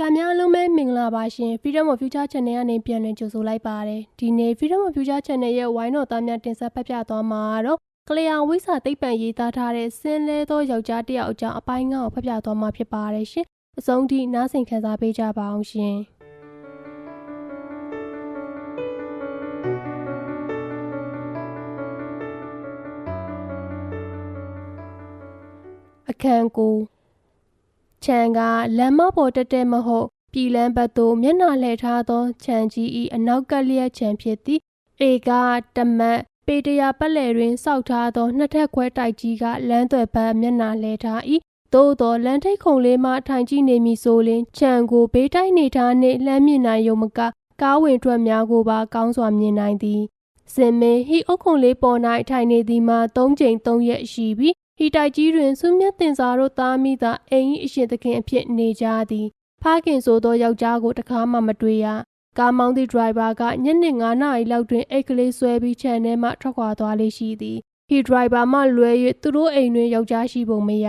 ကများအားလုံးပဲမင်္ဂလာပါရှင် Freedom of Future Channel ကနေပြန်လည်ကြိုဆိုလိုက်ပါတယ်ဒီနေ့ Freedom of Future Channel ရဲ့ဝိုင်းတော်သားများတင်ဆက်ဖက်ပြသွားမှာတော့ကလျာဝိစာသိပ္ပံရေးသားထားတဲ့စင်းလဲသောယောက်ျားတစ်ယောက်အကြောင်းအပိုင်းငါ့ကိုဖက်ပြသွားမှာဖြစ်ပါတယ်ရှင်အဆုံးထိနားဆင်ခံစားပေးကြပါအောင်ရှင်အခန်းကို ခြံကလမ်းမပေါ်တက်တက်မဟုတ်ပြည်လန်းဘက်သို့မျက်နှာလှည့်ထားသောခြံကြီး၏အနောက်ကလျက်ခြံဖြစ်သည်ဧကတမတ်ပေတရာပတ်လည်တွင်စောက်ထားသောနှစ်ထပ်ခွဲတိုက်ကြီးကလမ်းသွယ်ဘက်မျက်နှာလှည့်ထား၏သို့သောလမ်းထိပ်ခုံလေးမှထိုင်ကြည့်နေမည်ဆိုလျှင်ခြံကိုဘေးတိုက်နေထားနှင့်လမ်းမြင်နိုင်ရုံမကကားဝင်ထွက်များကိုပါကောင်းစွာမြင်နိုင်သည်စင်မင်းဟီအုတ်ခုံလေးပေါ်၌ထိုင်နေသည်မှာ၃ချိန်၃ရက်ရှိပြီ ဟီတိုက်ကြီးတွင်စုမြတ်တင်စာတို့သားမိသာအိမ်၏အရှင်သခင်အဖြစ်နေကြသည်ဖခင်ဆိုသောယောက်ျားကိုတခါမှမတွေ့ရကားမောင်းသည့်ဒရိုင်ဘာကညနေ9နာရီလောက်တွင်အိတ်ကလေးဆွဲပြီးခြံထဲမှထွက်ခွာသွားလေးရှိသည်ဟီဒရိုင်ဘာမှလွဲ၍သူတို့အိမ်တွင်ယောက်ျားရှိပုံမရ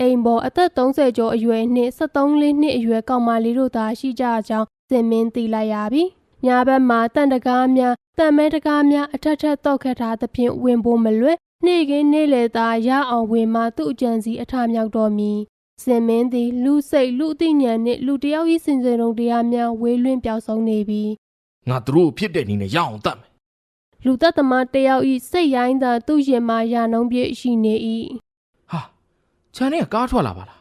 အိမ်ပေါ်အသက်30ကျော်အရွယ်နှင့်73လေးနှစ်အရွယ်ကောင်မလေးတို့သာရှိကြကြောင်းစင်မင်းသိလိုက်ရပြီညာဘက်မှာတန်တကားများတန်မဲတကားများအထက်ထက်တော့ခတ်ထားသဖြင့်ဝင်ဖို့မလွယ် နေ့ကင်းနေ့လေသာရအောင်ဝင်မှသူ့အကြံစီအထမြောက်တော်မူစင်မင်းသည်လူစိတ်လူအသိဉာဏ်နှင့်လူတယောက်၏စင်စင်တုံတရားများဝေးလွင့်ပျောက်ဆုံးနေပြီငါတို့ဖြစ်တဲ့နေနဲ့ရအောင်တတ်မယ်လူသက်သမားတယောက်၏စိတ်ရိုင်းသာသူ့ရင်မှာယာနှုံးပြည့်ရှိနေ၏ဟာခြံထဲကကားထွက်လာပါလား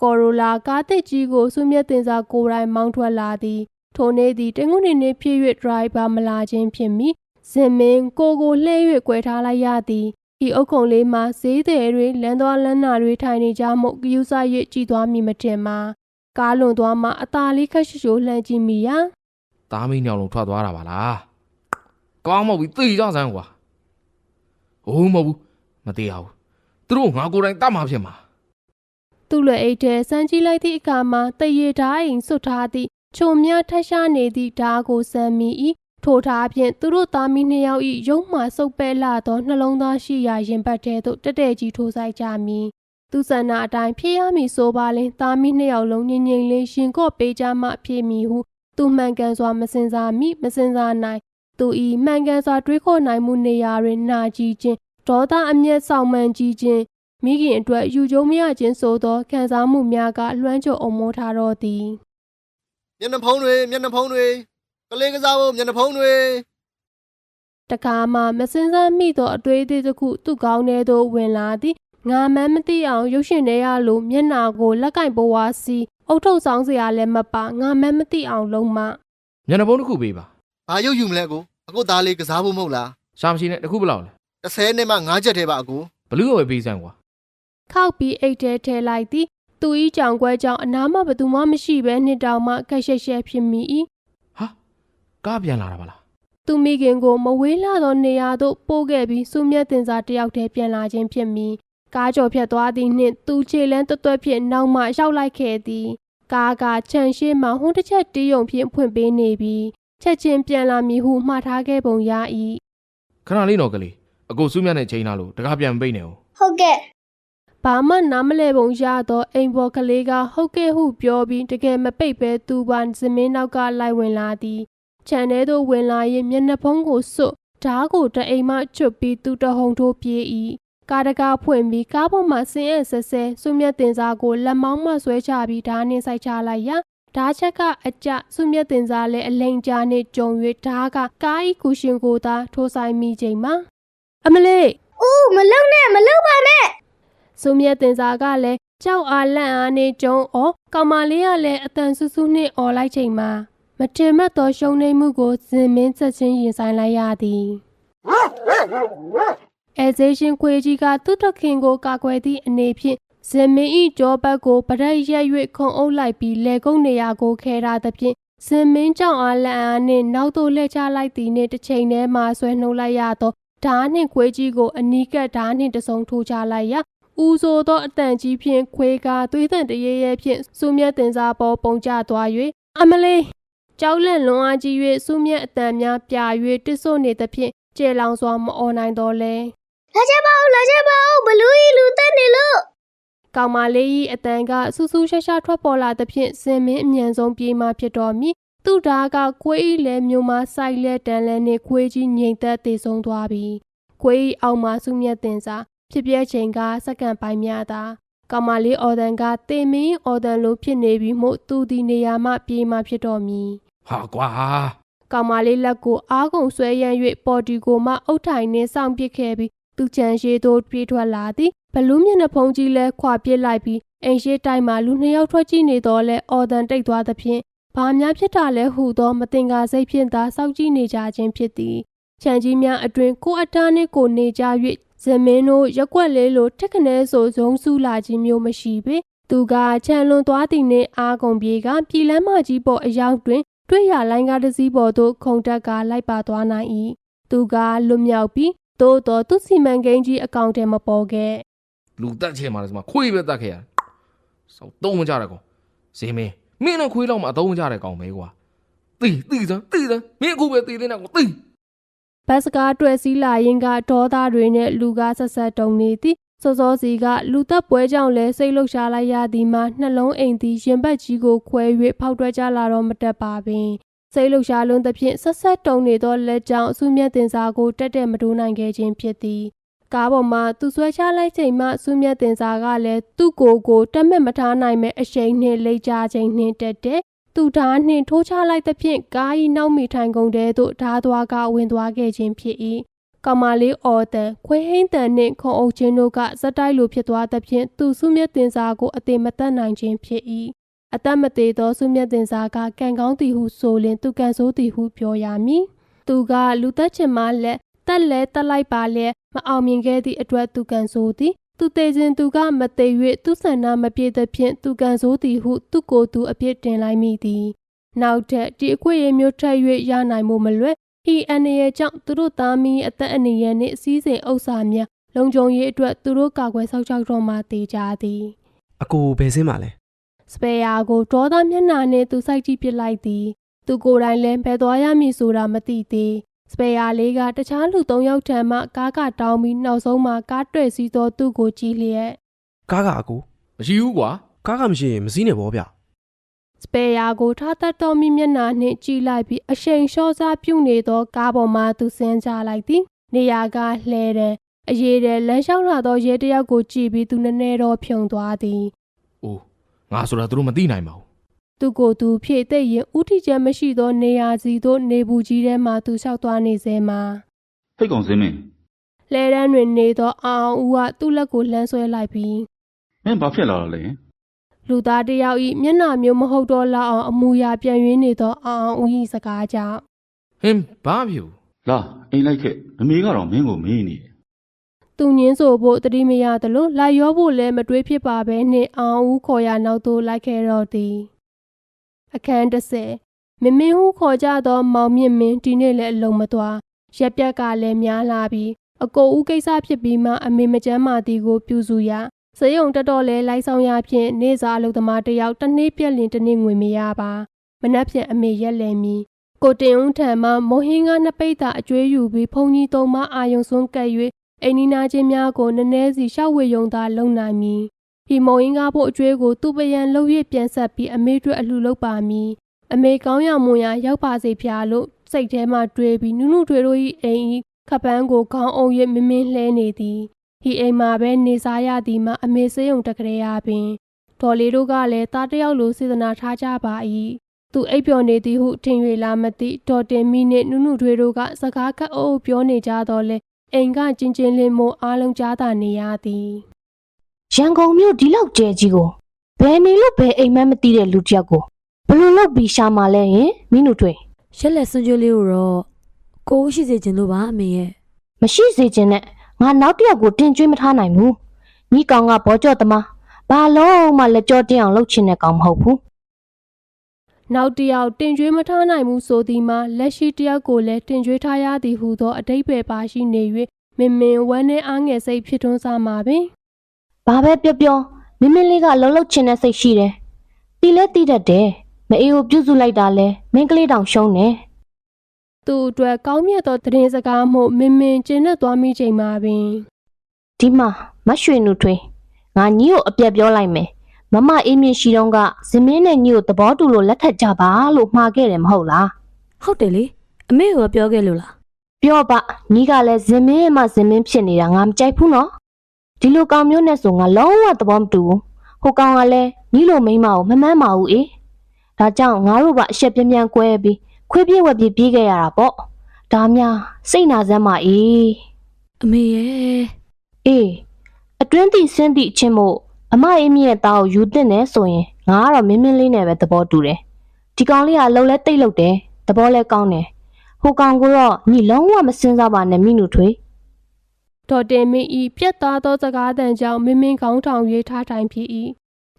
ကော်ရိုလာကားတစ်ကြီးကိုစုမြတ်တင်စာကိုယ်တိုင်မောင်းထွက်လာသည်ထိုနေ့သည်တငုနေနေဖြစ်၍ဒရိုင်ဘာမလာခြင်းဖြစ်မီစင်မင်းကိုကိုလှဲ၍ကွယ်ထားလိုက်ရသည် ဤအုတ်ခုံလေးမှာဈေးသည်တွေလမ်းသွားလမ်းနာတွေထိုင်နေကြမှုဂယုစရစ်ကြည်သွားမိမတင်မှာကားလွန်သွားမှအသာလေးခက်ရှိရှိုးလှမ်းကြည့်မိရာသားမင်းညောင်လုံးထွက်သွားတာပါလားကောင်းမဟုတ်ဘူးသိကြစမ်းကွာဟိုးမဟုတ်ဘူးမသေးရဘူးသူတို့ငါကိုယ်တိုင်တတ်မှာဖြစ်မှာသူ့လွယ်အိတ်ထဲစမ်းကြည့်လိုက်သည့်အခါမှာတရေဓာတ်အိမ်စွတ်ထားသည့်ချုံမြထက်ရှားနေသည့်ဓာတ်ကိုစမ်းမိ၏ ထိုထားဖြင့်သူတို့သားမီးနှစ်ယောက်၏ရုံမှစုပ်ပဲလာသောနှလုံးသားရှိရာရင်ပတ်ထဲသို့တက်တဲ့ကြီးထိုးဆိုင်ကြမည်သူဆန္ဒအတိုင်းဖြည့်ရမည်ဆိုပါလင်သားမီးနှစ်ယောက်လုံးငြိမ်ငြိမ်လေးရှင်ကော့ပေးကြမှဖြည့်မည်ဟုသူမှန်ကန်စွာမစင်စားမိမစင်စားနိုင်သူဤမှန်ကန်စွာတွေးခေါ်နိုင်မှုနေရာတွင်နာကြည့်ခြင်းဒေါသအမျက်ဆောင်မှန်ကြည့်ခြင်းမိခင်အတွက်ယူကျုံမရခြင်းဆိုသောခံစားမှုများကလွှမ်းခြုံအောင်မိုးထားတော့သည်မျက်နှာဖုံးတွေမျက်နှာဖုံးတွေ ကလေးကစားဖို့မျက်နှာဖုံးတွေတခါမှမစင်စားမိသောအတွေးအသေးတစ်ခုသူ့ကောင်းထဲသို့ဝင်လာသည်ငါမှန်းမသိအောင်ရုပ်ရှင်ထဲရလိုမျက်နာကိုလက်ကင်ပေါ်ဝါစီအုတ်ထုတ်ဆောင်စရာလည်းမပါငါမှန်းမသိအောင်လုံးမညနေပုံးတစ်ခုပေးပါဘာရုပ်ယူမလဲအကိုအခုသားလေးကစားဖို့မဟုတ်လားရှာမရှိနဲ့တစ်ခုဘယ်လောက်လဲ30နဲ့မှ9ချက်သေးပါအကိုဘလူးကိုပဲပေးစမ်းကွာခောက်ပြီးအိတ်ထဲထဲလိုက်သည်သူဤကြောင်ကွဲကြောင်အနားမှဘသူမှမရှိဘဲနှစ်တောင်မှခက်ရှက်ရှက်ဖြစ်မိ၏ဟာ ကားပြန်လာတာပါလားသူမိခင်ကိုမဝေးလာသောနေရာသို့ပို့ခဲ့ပြီးစုမြတ်တင်စာတယောက်တည်းပြန်လာခြင်းဖြစ်မည်ကားကြော်ဖြတ်သွားသည်နှင့်သူခြေလန်းတွတ်တွတ်ဖြင့်နောက်မှရောက်လိုက်ခဲ့သည်ကားကခြံရှိမှဟွန်းတစ်ချက်တီးယုံဖြင့်ဖွင့်ပေးနေပြီးချက်ချင်းပြန်လာမည်ဟုမှားထားခဲ့ပုံရ၏ခဏလေးတော့ကလေးအကိုစုမြတ်နဲ့ချိန်လာလို့တကားပြန်မပိတ်နဲ့ဦးဟုတ်ကဲ့ဘာမှနားမလဲပုံရသောအိမ်ပေါ်ကလေးကဟုတ်ကဲ့ဟုပြောပြီးတကယ်မပိတ်ပဲသူပါဇမင်းနောက်ကလိုက်ဝင်လာသည် ခြံထဲသို့ဝင်လာရင်မျက်နှာဖုံးကိုစွတ်ဓားကိုတအိမ်မှချွတ်ပြီးသူတဟုန်ထိုးပြေး၏ကားတကားဖွင့်ပြီးကားပေါ်မှဆင်းရဲဆဲဆဲစုမြတ်တင်စားကိုလက်မောင်းမှဆွဲချပြီးဓားနှင်းဆိုင်ချလိုက်ရာဓားချက်ကအကျစုမြတ်တင်စားလည်းအလိန်ကြားနှင့်ကြုံ၍ဓားကကားဤကူရှင်ကိုသာထိုးဆိုင်မိချိန်မှာအမလေးဦးမလုံနဲ့မလုံပါနဲ့စုမြတ်တင်စာကလည်းကြောက်အားလန့်အားနေကြုံအော်ကောင်မလေးကလည်းအတန်ဆူဆူနှင့်អော်လိုက်ချိန်မှာ မတင်မတ်သောရှုံနေမှုကိုဇင်မင်းချက်ချင်းရင်ဆိုင်လိုက်ရသည်အဲဇေရှင်ခွေကြီးကသူ့တခင်ကိုကာကွယ်သည့်အနေဖြင့်ဇင်မင်းဤကြောဘက်ကိုပရက်ရက်၍ခုံအုပ်လိုက်ပြီးလေကုန်းနေရာကိုခဲထားသဖြင့်ဇင်မင်းကြောင့်အားလန့်အားနှင့်နောက်သို့လှည့်ချလိုက်သည်နှင့်တစ်ချိန်တည်းမှဆွဲနှုတ်လိုက်ရသောဓားနှင့်ခွေးကြီးကိုအနီးကပ်ဓားနှင့်တစုံထိုးချလိုက်ရာဦးဆိုသောအတန်ကြီးဖြင့်ခွေကာသွေးတန်တရေရဲဖြင့်စူးမြတ်တင်စားပေါ်ပုံကျသွား၍အမလေး ကြောက်လန့်လွန်အားကြီး၍စူးမြတ်အတန်များပြ၍တစ်ဆို့နေသဖြင့်ကျေလောင်စွာမအော်နိုင်တော့လဲလာကြပါဦးလာကြပါဦးဘလူးကြီးလူတက်နေလို့ကောင်မလေး၏အတန်ကဆူဆူရှာရှာထွက်ပေါ်လာသဖြင့်စင်မင်းအမြန်ဆုံးပြေးမှဖြစ်တော်မူသူ့ဓာတ်ကခွေးဤလဲမျိုးမှစိုက်လက်တန်လဲနှင့်ခွေးကြီးငိမ့်သက်တည်ဆုံးသွားပြီခွေးဤအောက်မှစုမြတ်တင်စာဖြစ်ပြဲချိန်ကစက္ကန့်ပိုင်းများသာကောင်မလေးအော်ဒန်ကတေမင်းအော်ဒန်လိုဖြစ်နေပြီမို့သူဒီနေရာမှပြေးမှဖြစ်တော်မူ ဟာကွာကောင်မလေးလက်ကိုအားကုန်ဆွဲရမ်း၍ပေါ်တီကိုမှအုတ်ထိုင်နှင့်စောင့်ပစ်ခဲ့ပြီးသူချန်ရှိသို့ပြေးထွက်လာသည်ဘလူးမျက်နှာဖုံးကြီးလဲခွာပစ်လိုက်ပြီးအိမ်ရှိတိုင်မှလူနှစ်ယောက်ထွက်ကြည့်နေတော့လဲအော်ဒန်တိတ်သွားသဖြင့်ဘာများဖြစ်တာလဲဟုသောမတင်ကားစိတ်ဖြင့်သာစောင့်ကြည့်နေကြခြင်းဖြစ်သည်ချန်ကြီးများအတွင်ကိုအတားနှင့်ကိုနေကြ၍ဇမင်းတို့ရက်ွက်လေးလိုထက်ခနဲဆိုဇုံစုလာခြင်းမျိုးမရှိပေသူကချန်လွန်သွားသည်နှင့်အားကုန်ပြေကပြည်လမ်းမကြီးပေါ်အရောက်တွင် တွေ့ရလိုင်းကားတစ်စီးပေါ်သို့ခုံတက်ကလိုက်ပါသွားနိုင်၏သူကလွတ်မြောက်ပြီးသို့တော်သူစီမံကိန်းကြီးအကောင့်ထဲမပေါ်ခဲ့လူတက်ချင်ပါလေစမခွေးပဲတက်ခဲ့ရစောက်တုံးမကြတဲ့ကောင်ဇင်းမင်းမင်းတော့ခွေးလောက်မှအတုံးမကြတဲ့ကောင်ပဲကွာတီးတီးစမ်းတီးစမ်းမင်းအခုပဲတီးနေတဲ့ကောင်တီးဘတ်စကားတွေ့စည်းလာရင်ကဒေါသတွေနဲ့လူကားဆက်ဆက်တုံနေသည် စောစောစီကလူသက်ပွဲကြောင့်လဲစိတ်လှုပ်ရှားလိုက်ရသည်မှာနှလုံးအိမ်သည်ရင်ဘတ်ကြီးကိုခွဲ၍ဖောက်ထွက်ကြလာတော့မတက်ပါပင်စိတ်လှုပ်ရှားလွန်းသဖြင့်ဆက်ဆက်တုံနေသောလက်ကြောင့်အဆုမြတ်တင်စာကိုတက်တက်မတိုးနိုင်ခဲ့ခြင်းဖြစ်သည်ကားပေါ်မှာသူဆွဲချလိုက်ချိန်မှစူးမြတ်တင်စာကလည်းသူ့ကိုယ်ကိုတက်မဲ့မထားနိုင်မဲ့အရှိန်နှင့်လိတ်ကြချိန်နှင့်တက်တဲ့သူဓာတ်နှင့်ထိုးချလိုက်သဖြင့်ကား၏နောက်မိထိုင်ကုန်တဲ့သို့ဓာတ်သွားကဝင်သွားခဲ့ခြင်းဖြစ်၏ ကောင်မလေးအော်တန်ခွေးဟိမ့်တန်နှင့်ခုံအုပ်ချင်းတို့ကဇက်တိုက်လိုဖြစ်သွားသဖြင့်သူစူးမြတ်တင်စာကိုအသေးမသက်နိုင်ခြင်းဖြစ်၏အသက်မသေးသောစူးမြတ်တင်စာကကံကောင်းသည်ဟုဆိုလျင်သူကန်ဆိုးသည်ဟုပြောရမည်သူကလူသက်ချင်မှလက်တက်လဲတက်လိုက်ပါလျက်မအောင်မြင်ခဲ့သည့်အတွက်သူကန်ဆိုသည်သူသေးခြင်းသူကမသေး၍သူဆန္ဒမပြည့်သဖြင့်သူကန်ဆိုသည်ဟုသူကိုယ်သူအပြစ်တင်လိုက်မိသည်နောက်ထပ်ဒီအခွင့်အရေးမျိုးထပ်၍ရနိုင်မှုမလွယ် ဤအနေရဲ့ကြောင့်သူတို့သားမီးအသက်အနေရနှင့်အစည်းစိမ်ဥစ္စာများလုံခြုံရေးအတွက်သူတို့ကာကွယ်စောင့်ရှောက်တော့မှတေးကြသည်အကိုဘယ်စင်းပါလဲစပယ်ယာကိုဒေါသမျက်နှာနှင့်သူစိုက်ကြည့်ပစ်လိုက်သည်သူကိုယ်တိုင်လည်းဘယ်သွားရမည်ဆိုတာမသိသေးစပယ်ယာလေးကတခြားလူ၃ယောက်ထံမှကားကတောင်းပြီးနောက်ဆုံးမှကားတွေ့စီသောသူ့ကိုကြည့်လျက်ကားကအကိုမရှိဘူးကွာကားကမရှိရင်မစည်းနဲ့ဗောဗျ စပယ်ယာကိုထားတတ်တော်မီမျက်နှာနှင့်ကြည့်လိုက်ပြီးအရှိန်လျှော့စားပြုတ်နေသောကားပေါ်မှသူဆင်းချလိုက်သည်နေရာကလှဲတယ်အရေးတယ်လမ်းလျှောက်လာသောရဲတစ်ယောက်ကိုကြည့်ပြီးသူနည်းနည်းတော့ဖြုံသွားသည်အိုးငါဆိုတာသူတို့မသိနိုင်ပါဘူးသူကိုယ်သူဖြည့်သိပ်ရင်ဥတီချက်မရှိသောနေရာစီသို့နေဘူးကြီးထဲမှသူလျှောက်သွားနေစေမှာဟိတ်ကောင်စင်းမင်းလဲရန်တွင်နေသောအာအောင်ဦးကသူ့လက်ကိုလှမ်းဆွဲလိုက်ပြီးမင်းဘာဖြစ်လာတာလဲ လူသားတစ်ယောက်၏မျက်နှာမျိုးမဟုတ်တော့လောက်အောင်အမူအရာပြန်ရင်းနေသောအာအောင်ဦး၏စကားကြောင့်ဟင်းဘာဖြစ်ဘူးလာအိမ်လိုက်ခဲ့မမေကတော့မင်းကိုမေးနေတယ်သူညင်းဆိုဖို့တတိမရသလိုလိုက်ရောဖို့လည်းမတွေးဖြစ်ပါပဲနှင့်အာအောင်ဦးခေါ်ရနောက်သို့လိုက်ခဲ့တော့သည်အခန်း30မင်းမင်းဟုခေါ်ကြသော မောင်မြင့်မင်းဒီနေ့လည်းအလုံးမသွားရက်ပြက်ကလည်းများလာပြီးအကိုဦးကိစ္စဖြစ်ပြီးမှအမေမကျမ်းမာသည်ကို ပြုစုရ စရုံတက်တော့လဲလိုက်ဆောင်ရဖြင့်နေစာအလုပ်သမားတစ်ယောက်တစ်နေ့ပြက်လင်တစ်နေ့ငွေမရပါမနှက်ဖြင့်အမေရက်လဲမီကိုတင်ဦးထံမှမိုဟင်းကနှစ်ပိတ်သာအကျွေးယူပြီးဖုန်ကြီးသုံးမအာယုံစွန်းကပ်၍အိမ်နီးနားချင်းများကိုနည်းနည်းစီရှောက်ဝေယုံသာလုံနိုင်မည်ဒီမုံရင်းကားဖို့အကျွေးကိုသူ့ပယံလှုပ်၍ပြန်ဆက်ပြီးအမေတို့အလှလုပ်ပါမည်အမေကောင်းရမွန်ရရောက်ပါစေဖျားလို့စိတ်ထဲမှတွေးပြီးနုနုထွေတို့၏အိမ်၏ခပန်းကိုခေါင်းအုံ၍မင်းမင်းလှဲနေသည် ဒီအိမ်မှာပဲနေစားရသည်မှာအမေစေးုံတကလေးရပင်ဒေါ်လေးတို့ကလည်းသားတစ်ယောက်လိုစေတနာထားကြပါ၏သူအိပ်ပျော်နေသည်ဟုထင်၍လာမသိဒေါ်တင်မီနှင့်နုနုထွေတို့ကစကားခက်အုပ်ပြောနေကြတော့လဲအိမ်ကကျင်းချင်းလင်းမို့အားလုံးကြားသာနေရသည်ရန်ကုန်မြို့ဒီလောက်ကျဲကြီးကိုဘယ်နေလို့ဘယ်အိမ်မက်မသိတဲ့လူတစ်ယောက်ကိုဘယ်လိုလုပ်ပြီးရှာမှလဲဟင်မင်းတို့တွေရက်လက်စွန်ကျွေးလေးကိုတော့ကိုယ်ရှိစေခြင်းလို့ပါအမေရဲ့မရှိစေချင်နဲ့ ငါနောက်တစ်ယောက်ကိုတင်ကျွေးမထားနိုင်ဘူးမိကောင်ကဘောကြော့သမားဘာလုံးမှလက်ကြောတင်းအောင်လုပ်ချင်တဲ့ကောင်မဟုတ်ဘူးနောက်တစ်ယောက်တင်ကြွေးမထားနိုင်ဘူးဆိုသည်မှာလက်ရှိတစ်ယောက်ကိုလည်းတင်ကြွေးထားရသည်ဟုသောအတိတ်ပဲပါရှိနေ၍မင်မင်ဝမ်းနဲ့အားငယ်စိတ်ဖြစ်ထွန်းစားမှာပင်ဘာပဲပြောပြောမင်းမင်းလေးကလှုပ်လှုပ်ချင်တဲ့စိတ်ရှိတယ်တီလဲတီတတ်တယ်မအေးကိုပြုတ်စုလိုက်တာလဲမင်းကလေးတောင်ရှုံးတယ် သူ့အတွက်ကောင်းမြတ်သောသတင်းစကားမှုမင်မင်ကျင့်နဲ့သွားမိချိန်မှာပင်ဒီမှာမရွှေနုထွေးငါညီကိုအပြက်ပြောလိုက်မယ်မမအေးမြင့်ရှိတော့ကဇမင်းနဲ့ညီကိုသဘောတူလို့လက်ထပ်ကြပါလို့မှားခဲ့တယ်မဟုတ်လားဟုတ်တယ်လေအမေကပြောခဲ့လို့လားပြောပါညီကလည်းဇမင်းရဲ့မှဇမင်းဖြစ်နေတာငါမကြိုက်ဘူးနော်ဒီလိုကောင်မျိုးနဲ့ဆိုငါလုံးဝသဘောမတူဘူးဟိုကောင်ကလည်းညီလိုမိန်းမကိုမမှန်းပါဘူးအေးဒါကြောင့်ငါတို့ကအရှက်ပြင်းပြင်းကွဲပြီး ခွေးပြေးဝက်ပြေးပြေးခဲ့ရတာပေါ့ဒါများစိတ်နာစမ်းပါအေးအမေရဲ့အေးအတွင်းတိဆင်းတိအချင်းမို့အမအေးမြင့်ရဲ့သားကိုယူတင်တယ်ဆိုရင်ငါကတော့မင်းမင်းလေးနဲ့ပဲသဘောတူတယ်ဒီကောင်လေးကလှုပ်လဲတိတ်လှုပ်တယ်သဘောလဲကောင်းတယ်ဟိုကောင်ကတော့ညီလုံးဝမစင်စားပါနဲ့မိနုထွေးဒေါ်တင်မင်းဤပြက်သားသောစကားသံကြောင့်မင်းမင်းကောင်းထောင်၍ထားထိုင်ဖြစ်၏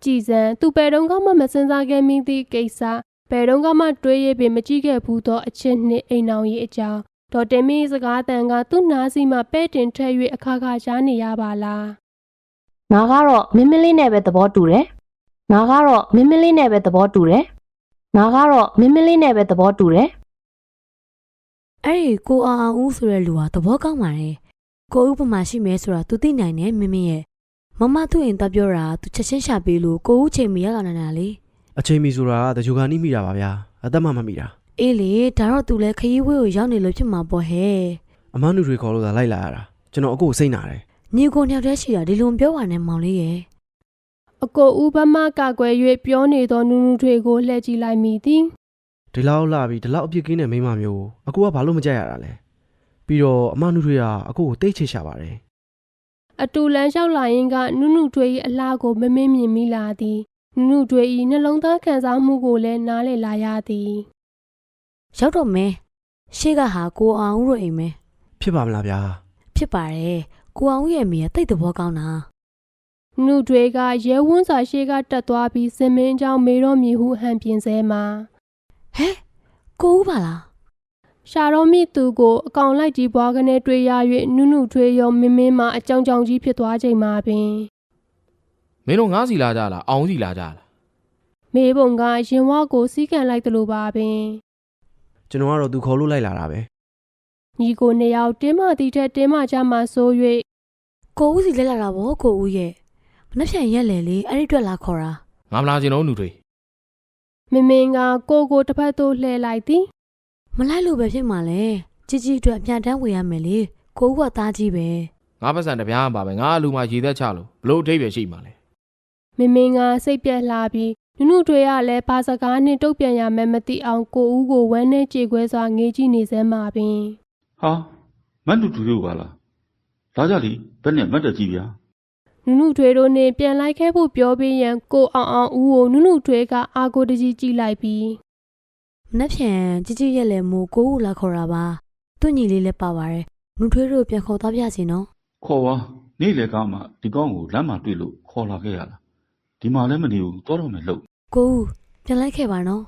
ကြည်စံသူဘယ်တော့မှမစင်စားခဲ့မိသည့်ကိစ္စ ဘယ်တော့မှတွေးရပင်မကြည့်ခဲ့ဘူးသောအချစ်နှင့်အိမ်အောင်ရေးအကြောင်းဒေါ်တင်မင်း၏စကားသံကသူ့နားစီမှပဲ့တင်ထည့်၍အခါခါရှားနေရပါလားငါကတော့မင်းမင်းလေးနဲ့ပဲသဘောတူတယ်ငါကတော့မင်းမင်းလေးနဲ့ပဲသဘောတူတယ်ငါကတော့မင်းမင်းလေးနဲ့ပဲသဘောတူတယ်အဲ့ဒီကိုအောင်အောင်ဦးဆိုတဲ့လူကသဘောကောင်းပါတယ်ကိုဥပမာရှိမဲဆိုတာ तू သိနိုင်တယ်မင်းမင်းရဲ့မမသူ့ရင်တက်ပြောတာ तू ချက်ချင်းရှာပေးလို့ကိုဦးချိန်မရလာနိုင်တာလေ အချိန်မီဆိုတာကတကြိုကနေမိတာပါဗျာအသက်မှမမိတာအေးလေဒါတော့ तू လည်းခရီးဝေးကိုရောက်နေလို့ဖြစ်မှာပေါ့ဟဲ့အမနုတွေခေါ်လို့သာလိုက်လာရတာကျွန်တော်အကိုကိုစိတ်နာတယ်ညီကိုနှစ်ယောက်တည်းရှိတာဒီလိုမပြောပါနဲ့မောင်လေးရဲ့အကိုဦးဘမကကွယ်၍ပြောနေသောနူးနူးထွေကိုလှည့်ကြည့်လိုက်မိသည်ဒီလောက်လာပြီးဒီလောက်အပြစ်ကင်းတဲ့မိန်းမမျိုးကိုအကိုကဘာလို့မကြိုက်ရတာလဲပြီးတော့အမနုတွေကအကိုကိုတိတ်ချစ်ရှာပါတယ်အတူလန်းလျှောက်လာရင်ကနုနုထွေ၏အလားကိုမမင်းမြင်မိလာသည် နုနုထွေ၏နှလုံးသားခံစားမှုကိုလည်းနားလည်လာရသည် ရောက်တော့မဲရှေ့ကဟာကိုအောင်ဦးတို့အိမ်မဲ ဖြစ်ပါမလားဗျာ ဖြစ်ပါတယ်ကိုအောင်ဦးရဲ့အမိကတိတ်သဘောကောင်းတာ နုတွေကရဲဝန်းစာရှိကတက်သွားပြီးစင်မင်းเจ้าမေတော်မြည်ဟုဟန်ပြင်းစဲမှာ ဟဲ့ကိုဦးပါလား ရှာတော်မိသူကိုအကောင်လိုက်ကြီးပွားကနေတွေ့ရ၍နုနုထွေရောမင်းမင်းမှအကြောင်ကြောင်ကြီးဖြစ်သွားချိန်မှာပင် မင်းတို့ငားစီလာကြလားအောင်စီလာကြလားမေဘုံကရင်ဝါကိုစီးကန်လိုက်သလိုပါပင်ကျွန်တော်ကတော့သူခေါ်လို့လိုက်လာတာပဲညီကိုနှစ်ယောက်တင်းမတီထက်တင်းမကြမှာဆို၍ကိုဦးစီလက်လာတာဗောကိုဦးရဲ့မနှက်ဖြန်ရက်လေလေအဲ့ဒီအတွက်လာခေါ်တာငါမလာချင်တော့နူတွေမင်းမင်းကကိုကိုတစ်ဖက်သို့လှည့်လိုက်သည်မလိုက်လို့ပဲဖြစ်မှာလေជីជីအတွက်အပြန်တန်းဝေရမယ်လေကိုဦးကသားကြီးပဲငါပတ်စံတစ်ပြားပါပဲငါအလူမှရေသက်ချလို့ဘလို့အထိပ်ပဲရှိမှလဲ မင်းမင်းကစိတ်ပြက်လာပြီးနုနုတွေကလည်းဘာစကားနဲ့တုတ်ပြန်ရမယ်မသိအောင်ကိုဦးကိုဝမ်းနဲ့ကြေခွဲစွာငေးကြည့်နေစမ်းပါပင်ဟာမတ်တူတူတို့ကလားလာကြလीဘယ်နဲ့မတ်တက်ကြီးဗျာနုနုထွေတို့နဲ့ပြန်လိုက်ခဲ့ဖို့ပြောပေးရန်ကိုအောင်အောင်ဦးကိုနုနုထွေကအာကိုတကြီးကြည့်လိုက်ပြီးမနှက်ဖြန်ជីជីရက်လေမို့ကိုဦးလာခေါ်တာပါသူ့ညီလေးလည်းပါပါတယ်နုထွေးတို့ပြန်ခေါ်သွားပြစီနော်ခေါ်ပါနေ့လေကောင်းမှဒီကောင်းကိုလမ်းမှာတွေ့လို့ခေါ်လာခဲ့ရတာ ဒီမှာလည်းမနေဘူးတော့တော့မယ်လို့ကိုဦးပြန်လိုက်ခဲ့ပါနော်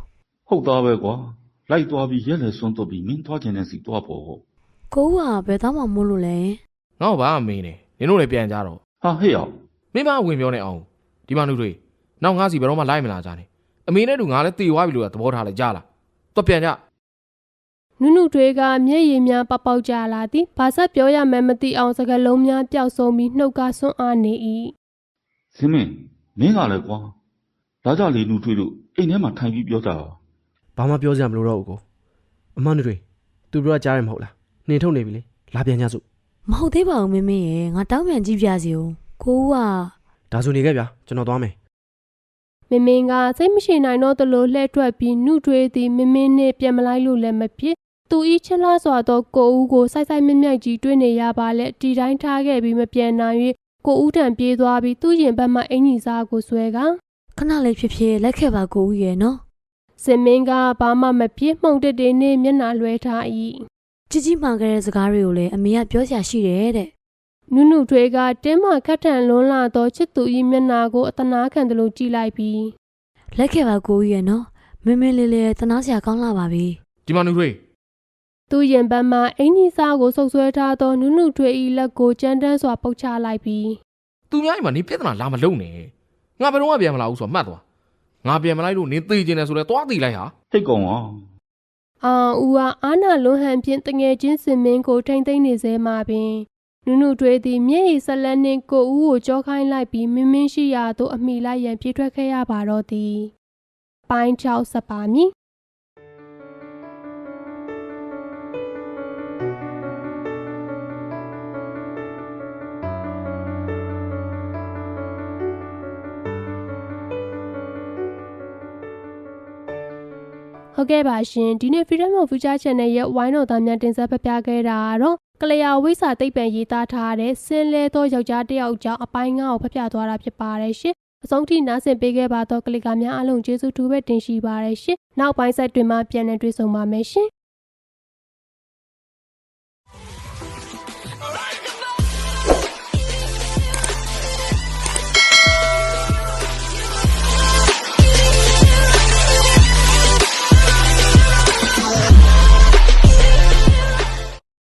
ဟုတ်သားပဲကွာလိုက်သွားပြီးရက်လေစွန်းတော့ပြီးမင်းသွားခြင်းနဲ့စီသွားဖို့ကိုဦးကဘယ်သားမှမို့လို့လဲငါ့ကိုဘာမှမင်းနေနင်တို့လည်းပြန်ကြတော့ဟာဟဲ့အောင်မင်းမဝင်ပြောနေအောင်ဒီမှာနူတွေနောက်ငါစီဘယ်တော့မှလိုက်မလာကြနဲ့အမေနဲ့တူငါလည်းတေသွားပြီလို့သဘောထားလိုက်ကြလားတော့ပြန်ကြနုနုတွေကမျက်ရည်များပေါက်ပေါက်ကြလာသည်ဘာဆက်ပြောရမယ်မသိအောင်စကားလုံးများပျောက်ဆုံးပြီးနှုတ်ကဆွန့်အားနေ၏ဇင်းမင်း မင်းကလည်းကွာလာကြလေနူထွေးလို့အိမ်ထဲမှာထိုင်ပြီးပြောကြတာဘာမှပြောစရာမလိုတော့ဘူးကိုအမနုတွေသူပြောတာကြားရမဟုတ်လားနှင်ထုတ်နေပြီလေလာပြန်ကြစို့မဟုတ်သေးပါဘူးမင်းမင်းရဲ့ငါတောင်းပြန်ကြည့်ပြစီဦးကိုဦးကဒါဆိုနေခဲ့ဗျာကျွန်တော်သွားမယ်မင်းမင်းကစိတ်မရှိနိုင်တော့သလိုလှည့်ထွက်ပြီးနှုတ်တွေသည်မင်းမင်းနဲ့ပြန်မလိုက်လို့လည်းမဖြစ်သူဤချစ်လားစွာသောကိုဦးကိုစိုက်စိုက်မြက်မြက်ကြီးတွေ့နေရပါလေတီတိုင်းထားခဲ့ပြီးမပြန်နိုင်၍ ကိုဦးတံပြေးသွားပြီးသူ့ရင်ဘက်မှအင်ကြီးစားကိုဆွဲကခဏလေးဖြစ်ဖြစ်လက်ခဲ့ပါကိုဦးရဲ့နော်စင်မင်းကဘာမှမဖြစ်မှုန်တက်တေနဲ့မျက်နှာလွှဲထား၏ជីជីမှန်ခဲ့တဲ့စကားတွေကိုလည်းအမေကပြောစရာရှိတယ်တဲ့နုနုထွေးကတင်းမှခတ်ထန်လွန်းလာသောချစ်သူ၏မျက်နှာကိုအသနာခံသလိုကြည့်လိုက်ပြီးလက်ခဲ့ပါကိုဦးရဲ့နော်မင်းမင်းလေးလေးတနာစရာကောင်းလာပါပြီဒီမှာနူတွေ သူ့ရင်ဘတ်မှအင်ကြီးစားကိုဆုပ်ဆွဲထားသောနုနုထွေး၏လက်ကိုကြမ်းတမ်းစွာပုတ်ချလိုက်ပြီးသူများအိမ်မှာနေပြဿနာလာမလုံးနဲ့ငါဘယ်တော့မှပြန်မလာဘူးဆိုတော့မှတ်သွားငါပြန်မလိုက်လို့နင်သိကျင်တယ်ဆိုလဲသွားသိလိုက်ဟာဟိတ်ကောင်အောင်အာဦးကအာနာလွန်ဟန်ဖြင့်တငယ်ချင်းစင်မင်းကိုထိမ့်သိမ့်နေစေမှာပင်နုနုတွေးသည်မျက်ရည်ဆက်လက်နှင့်ကိုဦးကိုကြောခိုင်းလိုက်ပြီးမင်းမင်းရှိရာသို့အမိလိုက်ရန်ပြေးထွက်ခဲ့ရပါတော့သည်ပိုင်းချောက်စပါမည် ဟုတ်ကဲ့ပါရှင်ဒီနေ့ Freedom of Future Channel ရဲ့ဝိုင်းတော်သားများတင်ဆက်ဖပြခဲ့တာကတော့ကလျာဝိစာသိပ္ပံရေးသားထားတဲ့ဆင်းလဲသောယောက်ျားတစ်ယောက်ကြောင့်အပိုင်းငါ့ကိုဖပြသွားတာဖြစ်ပါတယ်ရှင်အဆုံးထိနားဆင်ပေးခဲ့ပါတော့ကလစ်ကာများအားလုံးကျေးဇူးတူပဲတင်ရှိပါရရှင်နောက်ပိုင်းဆက်တွင်မှပြန်လည်တွေ့ဆုံပါမယ်ရှင်